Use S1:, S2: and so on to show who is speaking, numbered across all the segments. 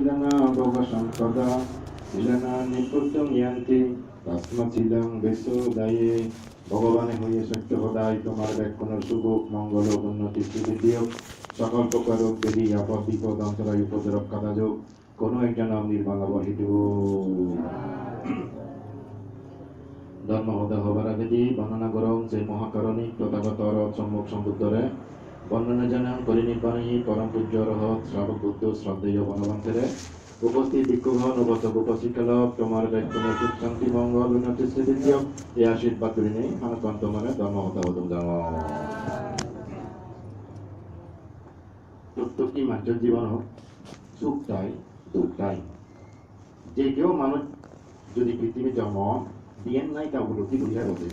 S1: শিলানা ভগবানে হয়ে সত্য সদায় তোমার ব্যাকুণের শুভ মঙ্গল উন্নতি হোক সকল প্রকার দেবী আপদ বিপদ, অন্তরায় উপদ্রব, কাদা যোগ, কোনো একটা নাম নির্মাণ বহিত ধর্মহদ হবার আগে বর্ণনা করং যে মহাকারণী তথাগত সম্মুখ সম্বুদ্ধরে। বর্ণনা জানান পরিনির্বাণী পরম পূজ্য রহত শ্রাবক বুদ্ধ শ্রদ্ধেয় বনবন্তেরে উপস্থিত ভিক্ষুগণ উপস্থিত উপস্থিত লোক তোমার ব্যক্তির সুখ, শান্তি, মঙ্গল, উন্নতি হোক এই আশীর্বাদ করি নেই হানকান্ত মানে ধর্মহত হতুম জানো প্রত্যেকটি মানুষের জীবন হোক? সুখ চাই দুঃখ চাই যে কেউ মানুষ যদি পৃথিবীর জন্ম বিয়েন নাই, তা উপলব্ধি বুঝিয়া বসে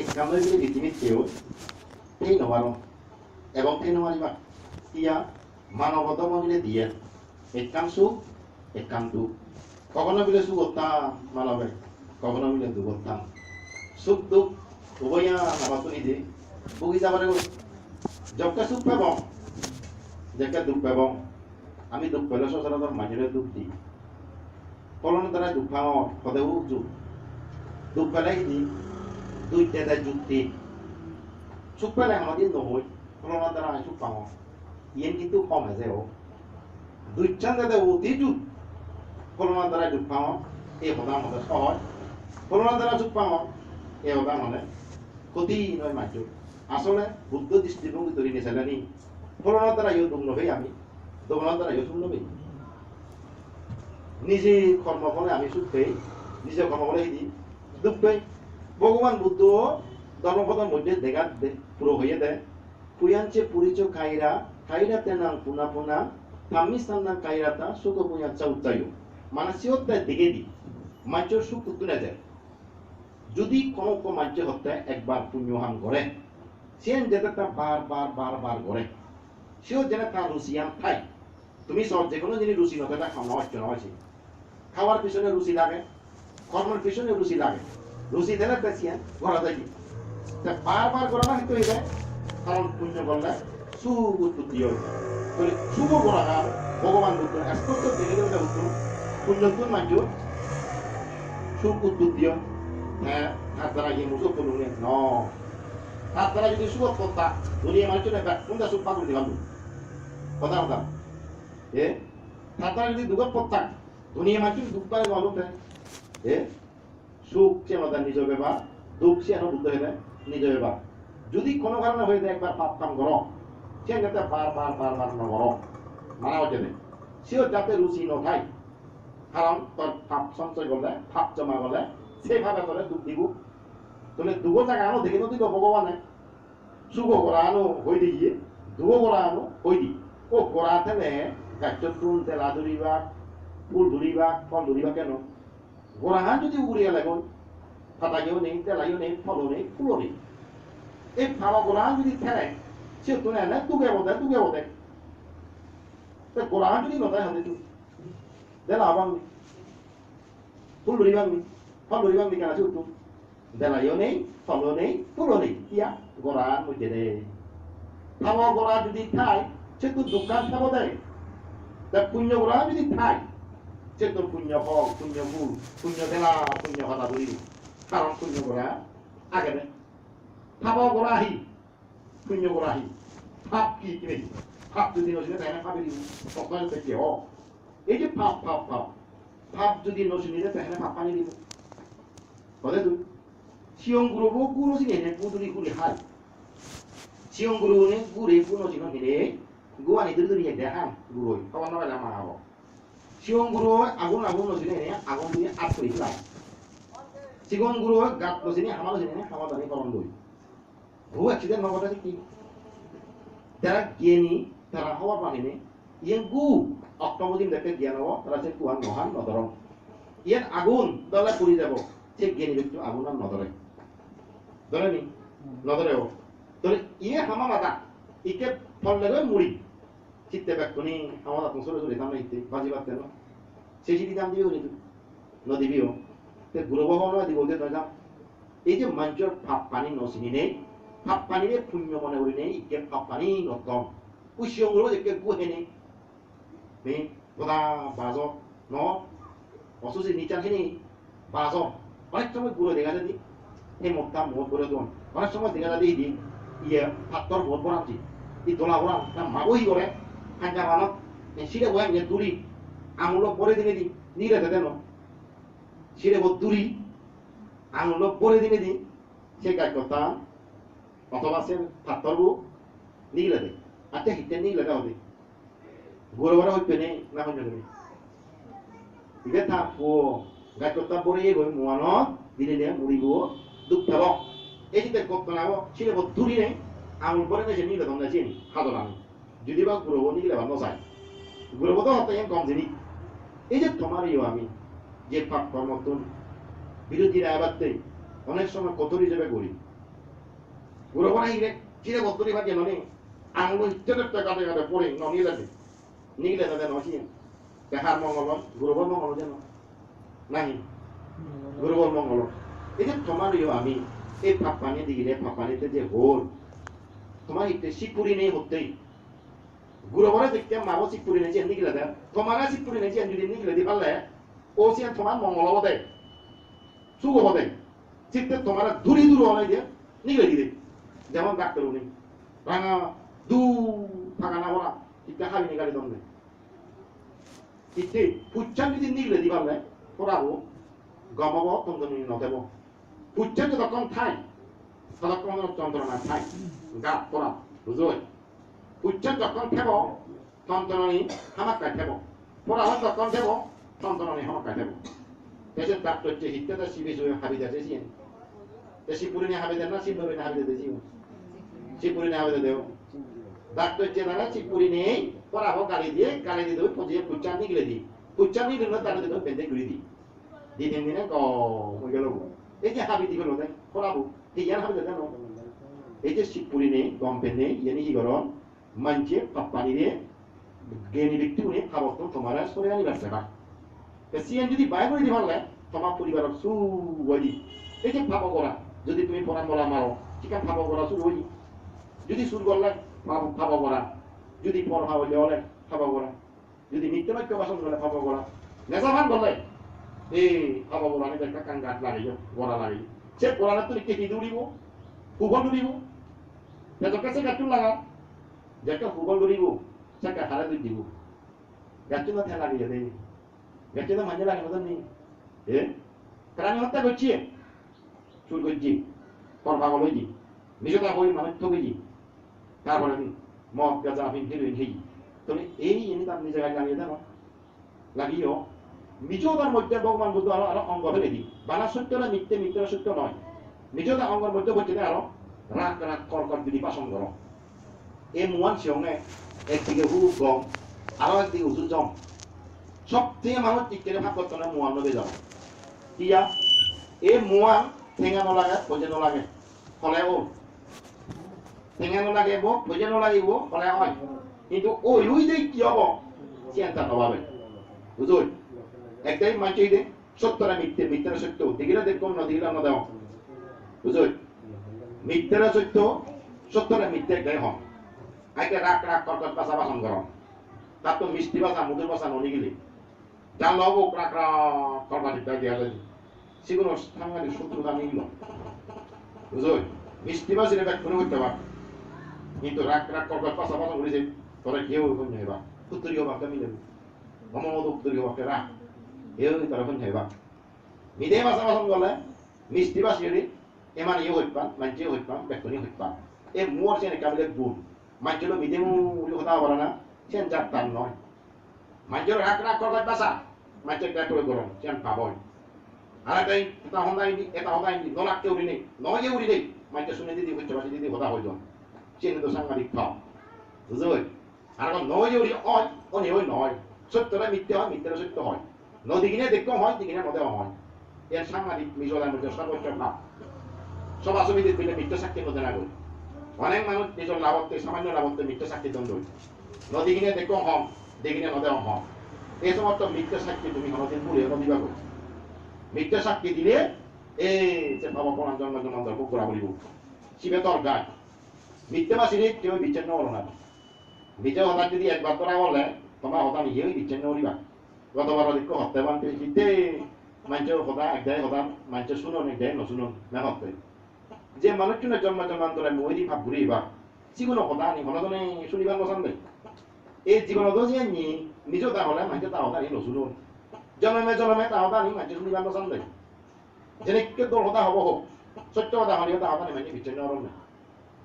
S1: এক কামে যদি পৃথিবীর কেউ এই নবারো এবং এই নমারিবা ইয়া মানবত মহিলে দিয়ে। এক কাম সুখ, এক কাম দুঃখ। কখনো বিলে সুখ অত্যাম মানবে, কখনো বিলে দুঃখ অত্যাম সুখ, দুঃখ উভয়া নামাতো নিজে বুগি যাবারে যবকে সুখ পাব, যেকে দুঃখ পাব। আমি দুঃখ পেলে সচরাচর মানুষের দুঃখ দিই ফলনের দ্বারা দুঃখ পাওঁ, সদায় যুগ দুঃখ পেলাই দি দুইটা যুক্তি। সুখ পেলে আমাদের নহয় ফলনের দ্বারা আমি সুখ পাওঁ ইয়েন কিন্তু কম আছে ও দুইটা দেয় অতি যুগ ফলনের দ্বারা দুঃখ পাওঁ এই সদা মতে সহজ ফলনের দ্বারা সুখ পাওঁ এই সদা মানে ক্ষতি নয় মাত্ৰ আসলে বুদ্ধ দৃষ্টিভঙ্গি ধরে নিয়েছিল নি ফলনের দ্বারা ইয়ে দুঃখ নবে আমি দমনের দ্বারা সুখ নবে নিজে কর্ম ফলে আমি সুখ পাই নিজে কর্ম ফলে দি দুঃখ পাই ভগবান বুদ্ধ ধর্মপদের মধ্যে দেখা পুরো হয়ে দেয় পুয়াঞ্চে পুরিচ কাইরা কাইরা তেনাং পুনা পুনা থাম্মি স্থানাং কাইরাতা সুখ পুয়া চাউতায়ু মানে সিওত্তায় দিকে দি মাঞ্চর সুখ তুলে যায় যদি কোনো কোনো মাঞ্চ হত্যা একবার পুণ্যহান করে সেন যেটা তা বার বার বার বার করে সেও যেন তার রুচিয়ান খায় তুমি সব যে কোনো জিনিস রুচি নথা খাওয়া হচ্ছে না হচ্ছে খাওয়ার পিছনে রুচি লাগে কর্মের পিছনে রুচি লাগে। রুচি দিলে পেছিয়ান ঘোরা দেখি তা বারবার করা না হইতে হইবে কারণ পুণ্য করলে সুখ উৎপত্তি হয় তাহলে শুভ করা ভগবান বুদ্ধ এত দেখে দেবে বুদ্ধ পুণ্য কোন মাঞ্জ উৎপত্তি হয়, তার দ্বারা ইয়ে মুসুক করুন ন তার দ্বারা যদি সুখ করতা দুনিয়া মানুষ কোনটা সুখ পাকুড়ি দিলাম কথা কথা এ? তার দ্বারা যদি দুঃখ করতাম দুনিয়া মানুষ দুঃখ পারে দেয় এ? সুখ সে আমাদের নিজ ব্যাপার দুঃখ সে বুদ্ধ হয়ে নিজ ব্যাপার যদি কোনো কারণে হয়ে যায় একবার পাপ কাম করো সে যাতে বার বার বার বার ন করো মানা হচ্ছে না সেও যাতে রুচি নথায়। কারণ তোর পাপ সঞ্চয় করলে পাপ জমা করলে সেইভাবে তোলে দুঃখ দিব। তোলে দুগো জায়গা আনো, দেখে নদী ভগবানে। সুখ করা আনো হই দিয়ে দুগো করা আনো হই দি। ও করা থেলে গাছ তুন তেলা ধরিবা ফুল ধরিবা ফল ধরিবা কেন? গোড়াহান যদি উড়িয়া লাগুন ফাটাইও নেই, তেলাইও নেই ফলও নেই ফুলও নেই। এই গোড়াহান যদি ঠেলে সে তো নেয় তুগে বোধে তুগে বোধে গোড়াহান যদি নতায় তুই দেলা আবাং ফুল ধরিবাং নি ফল ধরিবাং নি কেন চুটু দেলাইও নেই, ফলও নেই, ফুলও নেই। ইয়া গোড়াহান মধ্যে দে ফালা গোড়া যদি খায়, সে তো দোকান খাব দেয়। তা পুণ্য গোড়া যদি খায়, সে তোর পুণ্য ফল, পুণ্য ফুল, পুণ্য দেলা, পুণ্য কথা বলি কারণ পুণ্য গোড়া আগে নেই। আহি পুণ্য গোড়া আহি ফাপ কি কিনে ফাপ যদি নচিনে তাই না ফাপে দিব সকলে থেকে হ এই যে ফাপ ফাপ ফাপ ফাপ যদি নচিনিলে তাই না ফাপ পানি দিব বলে তুই সিয়ং গুরু বো গুরু চিনে নে গুদুরি গুলি হাই সিয়ং গুরু নে গুরে গুনো চিনো হিরে গুয়া নি দুরি দুরি দেখান গুরু কাwan না বেলা মা হব sigon guru agun agun lo sini ya agun ini apri lah sigon guru gat lo sini hamal sini hamal tadi kolom doi gua accident mau kata sih tera gini tera hawa pan ini yang gu অক্টোবদিন দেখে জ্ঞান হব তারা সে কুয়ান মহান নদরম ইয়ান আগুন, দলে পুরি যাব সে জ্ঞানী ব্যক্তি আগুন আর নদরে। ধরে নি? নদরে ও তোরে ইয়ে হামা মাতা ইকে ফল লাগে মুড়ি। চিত্তে ব্যাকুনি আমার আপন সরে সরে সামনে ইতে, বাজি বাদ কেন সেই সিটি দাম দিবেও নিতু নদিবিও তে গুরু নয় দিব তে নয় এই যে মঞ্চর পানি, নসিনি নেই ফাপ পানি রে পুণ্য মনে করি নেই ইকে ফাপ পানি নতম পুষ্যগুলো একে গুহে নেই বে গোদা বাজক ন অসুসি নিচাখিনি বাজক অনেক সময় গুঁড়ো দেখা যায় দি এই মোটটা মোট করে দোন অনেক সময় দেখা যায় দি ইয়ে পাত্তর ভোট বরামছি ই দোলা বরাম না মাবই করে হাঙ্গা মানত সিরে বয়াম যে দূরি আমুলো পরে দিনে দি নিরে দেন সিরে বোধ দূরি আমুলো পরে দিনে দি সে কাজ করতাম পাত্তরবু নিগলে দে আচ্ছা হিতে নিগলে দাও দে গরু বড় হইতে নেই না হইতে নেই ইবে থাকব গাছ পরে এই বই মোয়ানো দিনে নে মুড়িব দুঃখ থাক এই যে করতে না? বোধ দূরি নেই আমুল পরে নেই নিগলে তোমরা যদি বা গুরু নিগলে ভালো চাই গুরু বোধ হতে কম জিনিস এই যে তোমার ইয়ে আমি, যে পাপ কর্মতন বিরোধীরা এবারতে অনেক সময় কত হিসেবে করি গুরু বনা ইরে চিরে বত্তরি ভাগে ননি আঙুল ইত্যাদি কাটে কাটে পড়ে ননিয়ে যাবে। নিগলে তাদের নসি দেখার মঙ্গল গুরুবর মঙ্গল যেন নাহি গুরুবর মঙ্গল এই যে তোমার ইয়ে আমি, এই পাপানি দিলে পাপানিতে যে হোল তোমার ইতে শিকুরি নেই হতেই। গুরুবরে দেখতে মাবো শিকুরি নেই যে নিগলে দেয়। তোমার শিকুরি নেই যে যদি নিগলে দি পারলে ও সে তোমার মঙ্গল হতে, সুখ হতে, চিত্তে তোমার দূরি দূর হলে দিয়ে নিগলে দিবে। যেমন ডাকতে উনি ভাঙা, দু ফাঁকা না বলা ইটা খালি নিকালি দমনে ইতে পুচ্ছান যদি নিগলে দি পারলে পড়াবো গমব তন্দনি নদেব। পুচ্ছান তো কম ঠাই সদক চন্দ্রনা ঠাই। গা পড়া বুঝোয় পুচ্ছান যখন খেব তন্ত্রণী হামাক্কা খেব পড়া হন যখন খেব তন্ত্রণী হামাক্কা খেব দেশের ডাক্তার হচ্ছে হিত্যা শিবেশ হাবিদা দেশিয়েন দেশি পুরিনী হাবিদা না শিবরী হাবিদা দেশিয়েন চিপুরি নেওয়া বেঁধে দেবো ডাক্তার চেনারা চিপুরি নেই পরাবো গালি দিয়ে গালি দিয়ে দেবো পঁচিয়ে কুচ্চা নিগলে দিই। কুচ্চা নিগলে না তাহলে দেবো বেঁধে ঘুরে দিই। দিন দিন দিনে কম হয়ে গেল। এই যে হাবি দিবে লোক পরাবো এই ইয়ার হাবি দেন এই যে চিপুরি নেই, গম গম্পে নেই ইয়ে নিয়ে গরম। মানছে পাপ্পানি রে, জ্ঞানী ব্যক্তি, উনি খাবর্তন তোমার সরে আনিবার সেবা। সিএন যদি বাই করে দিব লাগে, তোমার পরিবারক সু এই যে ভাব করা যদি তুমি পড়া পরামলা মারো, ঠিক আছে ভাব করা শুরু সু যদি সুর করলে খাব করা যদি পড়া হইলে হলে খাব করা যদি মিথ্যে বাক্য বাসন করলে খাব করা নেশা ভান করলে এই খাব করা আমি একটা কান গাছ লাগিয়ে গড়া লাগিয়ে সে পড়ালে তো কেটে দৌড়িব? হুবল দৌড়িব? তেজকে সে গাছুন লাগা যাকে হুবল দৌড়িব, সে হারে দুই দিব। গাছুন থে লাগিয়ে দেয় গাছুন মাঝে লাগে মতন নেই এ প্রাণী হত্যা করছি। চুর করছি। পর পাগল হয়েছি নিজটা হয়ে মানুষ তো তারপরে মদ, গাঁজা আফিম হিরোইন হেই তুমি এই এনে তার নিজে গাড়ি লাগিয়ে দেন লাগিয়েও নিজতার মধ্যে ভগবান বুদ্ধ আরও আরও অঙ্গ ফেলে সত্য না মিথ্যে মিথ্যে সত্য নয়। নিজতা অঙ্গর মধ্যে হচ্ছে আরও। রাগ রাগ এই মুয়ান সিংহে একদিকে হু, গম, আরও একদিকে উজু জম। সবথেকে মানুষ টিকের ভাগ করতে না মুয়ান নবে যাও। এই মুয়ান ঠেঙা নলাগে পজে নলাগে। ফলে ও ঠেঙা নলাগিব পজে নলাগিব ফলে হয় কিন্তু ওই যে কি হব চিন্তা নভাবে বুঝুন একটাই মানছি দে সত্যরা মিথ্যে মিথ্যারা সত্য দিগিরা দেখুন না দিগিরা না দেও বুঝুন মিথ্যারা সত্য সত্যরা মিথ্যে একটাই হন আইকে রাগ রাগ কর্কট বাসা বাসন গরম তার তো মিষ্টি বাসা মুদুর বাসা ননি গেলি জান লব রাগ রাগ করবা দিতে দিয়া যায় সেগুলো সাংঘাতিক শত্রুতা মিলল বুঝুন মিষ্টি বাসিরে ব্যাগ করে হইতে পার কিন্তু রাগ রাগ কর্কট বাসা বাসন করেছে তোরা কেউ হইন হেবা পুত্রী হবা কেমন যাবে মমদ পুত্রী হবা কেরা এও তোরা হইন হেবা মিদে বাসা বাসন গলে মিষ্টি বাসিরে এমান ইয়ে হইত পান মানছে হইত পান বেকনি হইত পান। এ মোর সেনে কাবলে গুণ মানছিল মিদে মু কথা বলা না সেন যার তার নয়। মানছিল রাগ রাগ কর্কট বাসা মানছে ব্যাগ করে গরম সেন পাবই আর একটা এটা হন্দাই এটা হন্দাই নলাক কেউ নেই নয় উড়ি নেই। মাইকে শুনে দিদি হচ্ছে, বাসি দিদি হতা হইল চেন তো সাংবাদিক খাও বুঝলি আর এখন নয় উড়ি হয় অনে ওই নয় সত্যটা মিথ্যে হয় মিথ্যেটা সত্য হয় নদীকিনে দেখতেও হয় দিকিনে মতেও হয় এর সাংবাদিক মিজোরামের মধ্যে সর্বোচ্চ ভাব সভা সমিতির দিলে মিথ্যা সাক্ষী মধ্যে না করি অনেক মানুষ নিজের লাভত্বে সামান্য লাভত্বে মিথ্যা সাক্ষী দণ্ড নদীকিনে দেখো হম দেখিনে নদেও হম এই সমস্ত মিথ্যা সাক্ষী তুমি কোনোদিন ভুলে নদীবা করছ মিথ্যা সাক্ষী দিলে এই যে বাবা প্রণাম জন্ম জন্মান্তর খুব ঘোরা বলিব শিবে তোর গায় বিচ্ছিন্ন চিনি তুমি বিচ্ছিন্ন হ'ল নাই। নিজৰ হঠাৎ যদি একবাৰ তৰা হ'লে তোমাৰ হঠাৎ নিজেও বিচ্ছিন্ন কৰিবা গতবাৰ দেখো সপ্তাহমান তুমি যেতিয়াই মাঞ্চ সদায় একদায় সদায় মাঞ্চ শুনন একদায় নুশুনন নে সপ্তাহ যে মানুহজনে জন্ম জন্মান্তৰে মৰি ভাৱ ঘূৰিবা যিকোনো সদায় নি সদাজনে শুনিবা নচান্দে এই জীৱনতো যে নি নিজৰ তাৰ হ'লে মাঞ্চ তাৰ হঠাৎ নুশুনন জনমে জনমে তাৰ হঠাৎ নি মাঞ্চ শুনিবা নচান্দে যেনেকৈ দল সদায় হ'ব হওক সত্য কথা হ'লেও তাৰ হঠাৎ মানে বিচ্ছিন্ন হ'ল নাই।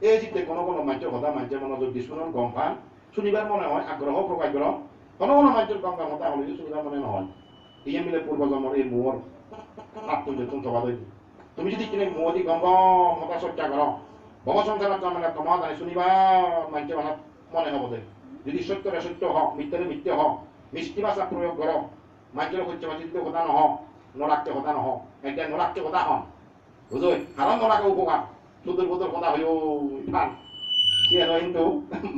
S1: এই যিতে কোনো কোনো মানুষের কথা মানুষের মনোযোগ দি গম পান শুনিবার মনে হয় আগ্রহ প্রকাগ্রহ কোনো কোনো মানুষের গম কথা হলে শুনিবার মনে নহয়। ইয়ে মিলে পূর্বজন্মর এই মোর পাপ তুমি তুমি তুমি যদি কিনে মোদি গম গম মতা চর্চা করো ভব সংসাৰত জন্মালে তোমার জানি শুনিবা মানুষের মনত মনে হব দে যদি সত্যরে সত্য হওক মিথ্যারে মিথ্যে হওক মিষ্টি ভাষা প্রয়োগ করো মানুষের সত্য বাচিত কথা নহওক নরাক্য কথা নহওক একদম নরাক্য কথা হন বুঝোই কারণ নরাকে উপকার সুদূর বুদুর কথা হইও ফান সে কিন্তু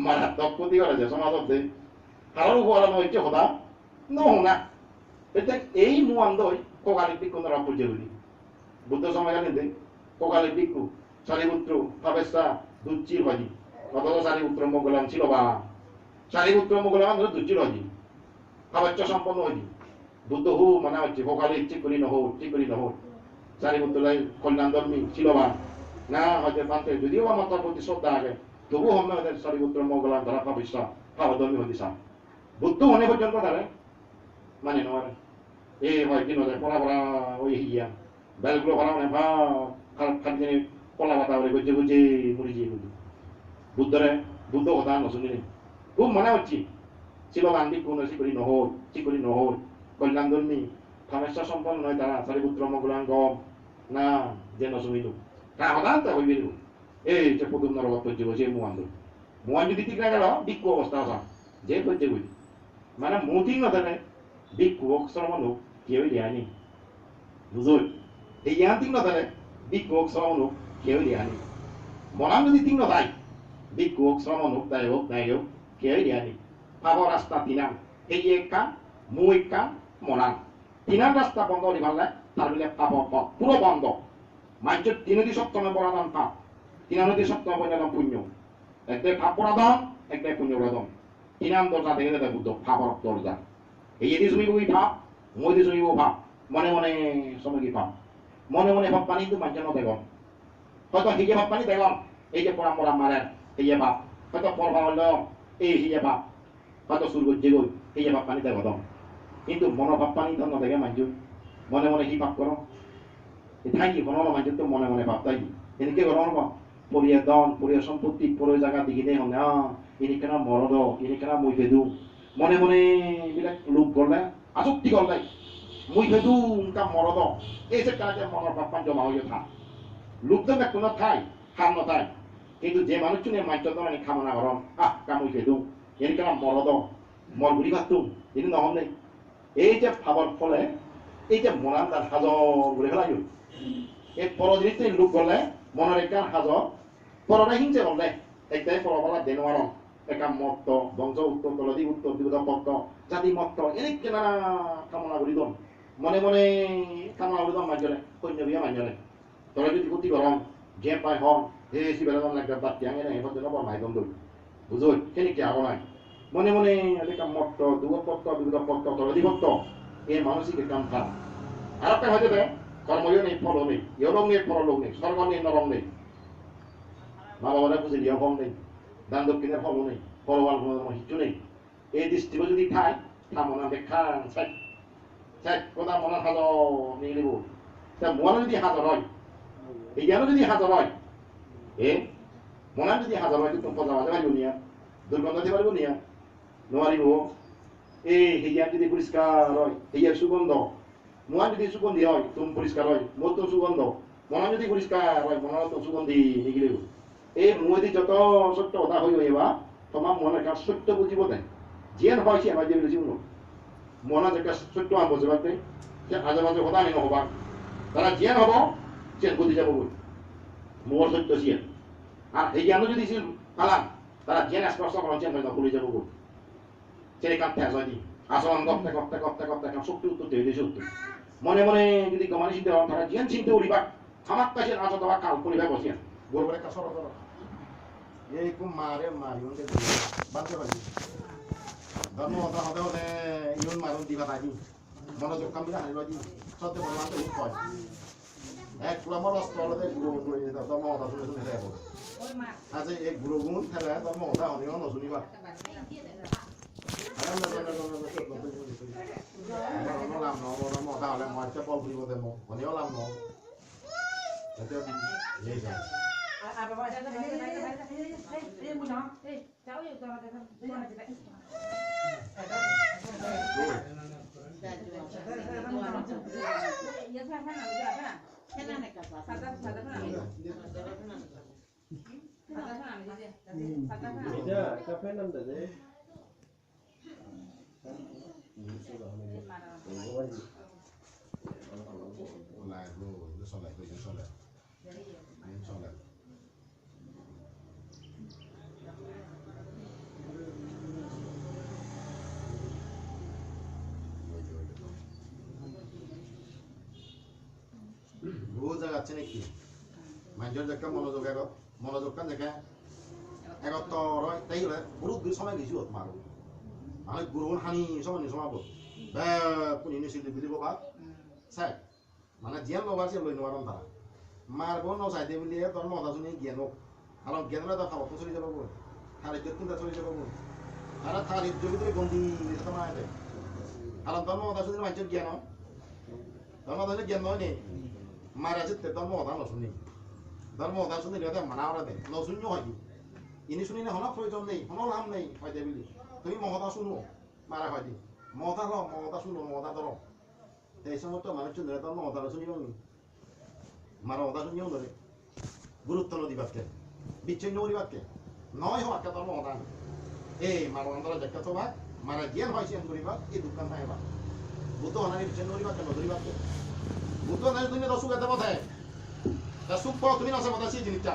S1: মারাত্মক ক্ষতি করেছে সমাজত। দে কারণ উপকার হচ্ছে কথা নহনা এটা এই মুয়ান্দই কোকালি পিকু নরা পূজে হইলি বুদ্ধ সময় জানেন দে কোকালি পিকু সারিপুত্র ভাবেশা দুচ্চির হজি অথচ সারিপুত্র মোগলাম ছিল বা। সারিপুত্র মোগলাম দুচ্চির হজি ভাবাচ্য সম্পন্ন হজি বুদ্ধ হু মানে হচ্ছে কোকালি ইচ্ছে করি নহ ইচ্ছে করি নহ সারিপুত্র কল্যাণ ধর্মী ছিল বা। না হয়তো পান্তে যদিও বা মাতার প্রতি শ্রদ্ধা আগে তবু হমে হয়তো সারিপুত্র মোগলাম ধরা ভাবিসা ভাবধর্মী হদিসা বুদ্ধ মনে পর্যন্ত তারে মানে নয় এই হয় কি নয় পড়া পড়া ওই হিয়া। বেলগুলো পড়া মানে ভা খারাপ কলা পাতা বলে বুঝে বুঝে মরে যেয়ে বুঝি বুদ্ধরে বুদ্ধ কথা নশুনিনি খুব মনে হচ্ছে ছিল গান্ধী কোন চিকরি নহল চিকরি নহল কল্যাণ ধর্মী থামেশ্বর সম্পন্ন নয় তারা সারিপুত্র মগুলাঙ্গ না, যে নশুনিল రావదాంతా వెళ్ళు ఏ చెప్పు తొందర వచ్చి వచ్చే మూవందు మూవందు దిక్కు కదా దిక్కు వస్తా జయపచ్చే గుడి మన మూతింగ్ అతనే దిక్కు ఒకసారి కేవలి అని రుజోయ్ దెయ్యా తింగ్ అతనే దిక్కు ఒకసారి కేవలి అని మొనాంగ దిక్కు నదాయి దిక్కు ఒకసారి నువ్వు దాయి ఒక దాయి కేవలి అని పవ రాస్తా తినాం ఏ ఎక్క మూ ఎక్క మొనాంగ తినాం రాస్తా బంధ ఉండి వల్ల తర్వాత పవ పురో బంధ মানুষের তিনটি সপ্তমে পরাধন পাপ তিনানতি সপ্তমে পরিণাম পুণ্য। একটাই পাপ পরাধন একটাই পুণ্য পরাধন তিনাম দরজা থেকে দেয় বুদ্ধ পাপর দরজা। এই এদি শুনিব কি পাপ মই দি শুনিব পাপ মনে মনে সময় কি পাপ মনে মনে ভাব পানি মানুষের নয় দেখুন হয়তো হিগে ভাব পানি দেখুন এই যে পরাম পরাম মারে, এই যে ভাব। হয়তো পরবা হলো, এই হিগে ভাব। হয়তো সুর করছে গই, এই যে ভাব পানি দেখো কিন্তু মনের ভাব পানি তো নদেখে মানুষ মনে মনে কি পাপ করো? থাই কি কোনো মানুষ তো মনে মনে ভাব তাই এনেকে করো না পরিয়া দন পরিয়া সম্পত্তি পরিয়া জায়গা দিকে দেয় না এনেকে না মরদ এনেকে না মই ফেদু মনে মনে এইবিলাক লোক করলে আসক্তি করলে মই ফেদু কাম মরদ এই যে কাজে মনের ভাব পান জমা হয়ে থাক লোক তো কোনো ঠাই খাম নথাই। কিন্তু যে মানুষ চুনে মাইচ তো মানে খামনা গরম আহ কামুই ফেদু এনেকে না মরদ মর বুলি ভাবতুম এনে নেই এই যে ভাবার ফলে, এই যে মনান তার হাজর বলে ফেলাই এই পর জিনিস লোক গলে মনের একটা হাজর পরটা হিংসে বললে একটাই পরবলা দেনোয়ার একা মত্ত, বংশ উত্তর তলদি উত্তর দিবদ পত্ত জাতি মত্ত, এনেকে নানা কামনা করি দন মনে মনে কামনা করি দন মাঞ্জলে সৈন্য বিয়া মাঞ্জলে তলে যদি ক্ষতি গরম যে পাই হন হে সিবেলা দন লাগবে বাদ তিয়াং এনে হেফত দিন বর মাই দন দই বুঝোই সেনেকে আগো নাই। মনে মনে এদিকে মত্ত দুব পত্ত বিবিধ পত্ত তলদি পত্ত এই মানসিক কাম আর একটা হয়তো দেয় কর্মীয় নেই ফল নেই ইয়রং নেই পরলোক নেই স্বর্গ নেই নরম নেই মা বাবারা বুঝে ফল নেই দান দক্ষিণের ফল নেই পরবাল কোনো হিচ্ছু নেই এই দৃষ্টিকে যদি ঠাই থামনা দেখা সাইড সাইড কথা মনে হাজার নিয়ে নিব। তা মনে যদি হাজার হয়, এই জ্ঞান যদি হাজার হয়, এ মনে যদি হাজার হয় তুমি পচা মাঝে পারিব নিয়া দুর্গন্ধ দিতে পারিব নিয়া নোৱাৰিব এই হেৰিয়াত যদি পৰিষ্কাৰ হয় হেৰিয়াৰ সুগন্ধ মোৱান যদি সুগন্ধি হয় তুম পৰিষ্কাৰ হয় মোৰ তো সুগন্ধ মনা যদি পৰিষ্কাৰ হয় মনৰ তো সুগন্ধি নিগিলিব এই মই যত সত্য কথা হৈ আহিবা তোমার মনে কাজ সত্য বুঝিব দেয় জিয়ান হয় সে আমার জীবনে জীবন মনে যেটা সত্য আম বুঝিবার দেয় সে আজে বাজে কথা আমি নহবা তারা জিয়ান হব সে বুঝি যাব বই মোর সত্য জিয়ান আর এই জ্ঞান যদি ছিল কালাম তারা জিয়ান স্পষ্ট করা জিয়ান হয় না ভুলে যাব বই ছেলে কাঁদতে আসা দি আসন গপ্তে গপ্তে গপ্তে কাম শক্তি উত্তর দেশে উত্তর মনে মনে যদি গমানি চিন্তা করেন তারা জিয়ান চিনতে উড়িবা আমার কাছে আসা তোমার কাল করিবা বসিয়া গোরবারে কাছে সরো সরো এই কুম মারে মারি ওকে বাঁধতে পারি ধর্ম হতে হতে হতে ইউন মারুন দিবা তাই মনোযোগ কাম বিরা হানি বাজি সত্যি বলমান তো উৎকয় এক নম্বর অস্ত্র হলে গুরু করে দিতে ধর্ম হতা শুনে শুনে দেবো আচ্ছা এই গুরু গুণ খেলে ধর্ম হতা হনিও নশুনিবা লাম ন ধর্ম হতা হলে মই এতিয়া বল ফুৰিব দে মোক হনিও লাম ন এতিয়া এই যায়
S2: এটা কাফে নাম দে
S1: Là rồi, nó sao lại, nó sao lại, nó sao lại. রোজ আগাচ্ছে নাকি? মানুষের দেখা মনোযোগ এগত মনোযোগ কান দেখে রয় তাই হলে বহুত সময় গেছি হত মারো মানে গুরুন হানি সময় নিসমাবো বে কোন ইনিশিয়েটিভ দিব বা চাই মানে জিয়ান লবার যে লৈ নোৱাৰম তাৰা মাৰব নচাইদে বুলি তোৰ মতাজনী জ্ঞান হোক আৰু জ্ঞান হ'লে তই খাবতো চলি যাব খালিদ্যত কোনটা চলি যাব গ'ল আৰু খালিদ্য ভিতরে গন্দি এটা মাৰাই দে কাৰণ তোৰ মতাজনীৰ মানুষের জ্ঞান হয়। তোর মতাজনীর জ্ঞান নহয় নেই মারা যেতে তোর মতা নশুনি। তোর মতা শুনি মানা ওরা দে। নশুনিও হয় ইনি শুনি না হনা প্রয়োজন নেই হনো লাভ নেই হয় দে বুলি। তুমি মহতা শুনো মারা হয় দি। মহতা ল মহতা শুনো মহতা ধরো এই সমস্ত মানুষজন ধরে তোর মমতা শুনিও নি। মারা মমতা শুনিও ধরে গুরুত্ব নদীবাদকে বিচ্ছিন্ন করিবাদকে নয় হওয়াকে তোর মমতা এই মারা অন্তর দেখা তো ভাগ মারা জ্ঞান হয় সে করিবা এই দোকান থাকে বা বুদ্ধ হনানি বিচ্ছিন্ন করিবাকে নদীবাদকে বুদ্ধ হনানি তুমি তো সুখ এতে পথে। তা সুখ পাও তুমি নসে পথে সেই জিনিসটা